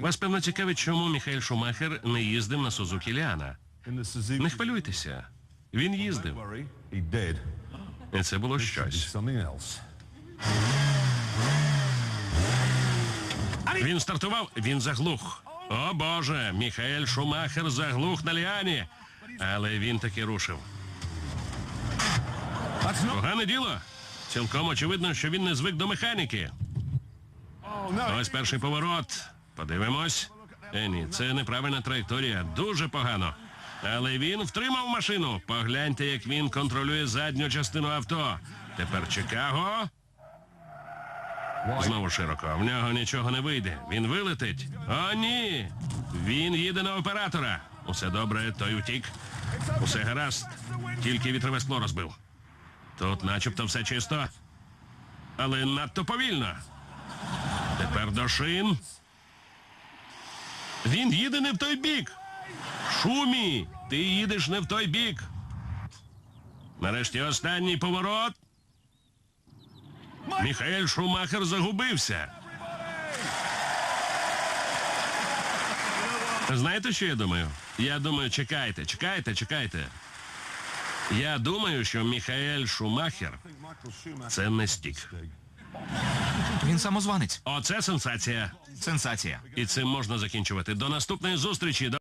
Вас певно цікавить, чому Міхаель Шумахер не їздив на Сузукі Ліана. Не хвилюйтеся. Він їздив. І це було щось. Він стартував, він заглух. О Боже, Міхаель Шумахер заглух на Ліані. Але він таки рушив. Погане діло. Цілком очевидно, що він не звик до механіки. Ось перший поворот. Подивимось. Е, ні, це неправильна траєкторія. Дуже погано. Але він втримав машину. Погляньте, як він контролює задню частину авто. Тепер Чикаго. Знову широко. В нього нічого не вийде. Він вилетить. О, ні. Він їде на оператора. Усе добре, той утік. Усе гаразд. Тільки вітрове скло розбив. Тут начебто все чисто. Але надто повільно. Тепер до шин. Він їде не в той бік. Шумі, ти їдеш не в той бік. Нарешті останній поворот. Міхаель Шумахер загубився. Знаєте, що я думаю? Я думаю, чекайте, чекайте, чекайте. Я думаю, що Міхаель Шумахер це не стік. Він самозванець. Оце сенсація. Сенсація. І цим можна закінчувати. До наступної зустрічі.